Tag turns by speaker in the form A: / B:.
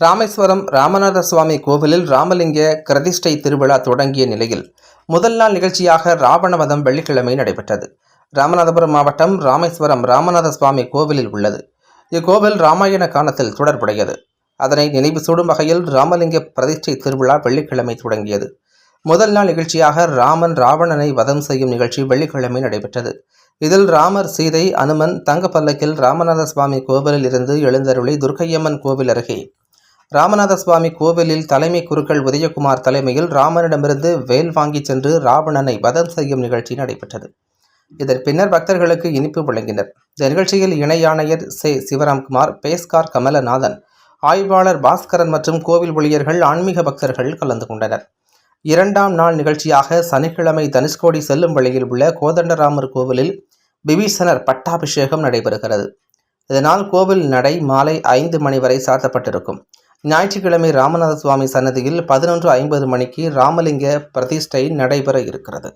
A: ராமேஸ்வரம் ராமநாத சுவாமி கோவிலில் ராமலிங்க கிரதிஷ்டை திருவிழா தொடங்கிய நிலையில் முதல் நாள் நிகழ்ச்சியாக ராவணவதம் வெள்ளிக்கிழமை நடைபெற்றது. ராமநாதபுரம் மாவட்டம் ராமேஸ்வரம் ராமநாத சுவாமி கோவிலில் உள்ளது. இக்கோவில் ராமாயண காலத்தில் தொடர்புடையது. அதனை நினைவு சூடும் வகையில் ராமலிங்க பிரதிஷ்டை திருவிழா வெள்ளிக்கிழமை தொடங்கியது. முதல் நாள் நிகழ்ச்சியாக ராமன் ராவணனை வதம் செய்யும் நிகழ்ச்சி வெள்ளிக்கிழமை நடைபெற்றது. இதில் ராமர் சீதை அனுமன் தங்க பல்லக்கில் ராமநாத சுவாமி கோவிலில் இருந்து எழுந்தருளி துர்க்கையம்மன் கோவில் அருகே ராமநாத சுவாமி கோவிலில் தலைமை குருக்கள் உதயகுமார் தலைமையில் ராமனிடமிருந்து வேல் வாங்கிச் சென்று ராவணனை வதம் செய்யும் நிகழ்ச்சி நடைபெற்றது. இதன் பின்னர் பக்தர்களுக்கு இனிப்பு வழங்கினர். இந்த நிகழ்ச்சியில் இணை ஆணையர் சே. சிவராம்குமார் பேஸ்கார் கமலநாதன் ஆய்வாளர் பாஸ்கரன் மற்றும் கோவில் ஊழியர்கள் ஆன்மீக பக்தர்கள் கலந்து கொண்டனர். இரண்டாம் நாள் நிகழ்ச்சியாக சனிக்கிழமை தனுஷ்கோடி செல்லும் வழியில் உள்ள கோதண்டராமர் கோவிலில் பிபீசனர் பட்டாபிஷேகம் நடைபெறுகிறது. இதனால் கோவில் நடை மாலை ஐந்து மணி வரை சாத்தப்பட்டிருக்கும். ஞாயிற்றுக்கிழமை ராமநாத சுவாமி சன்னதியில் பதினொன்று ஐம்பது மணிக்கு ராமலிங்க பிரதிஷ்டை நடைபெற இருக்கிறது.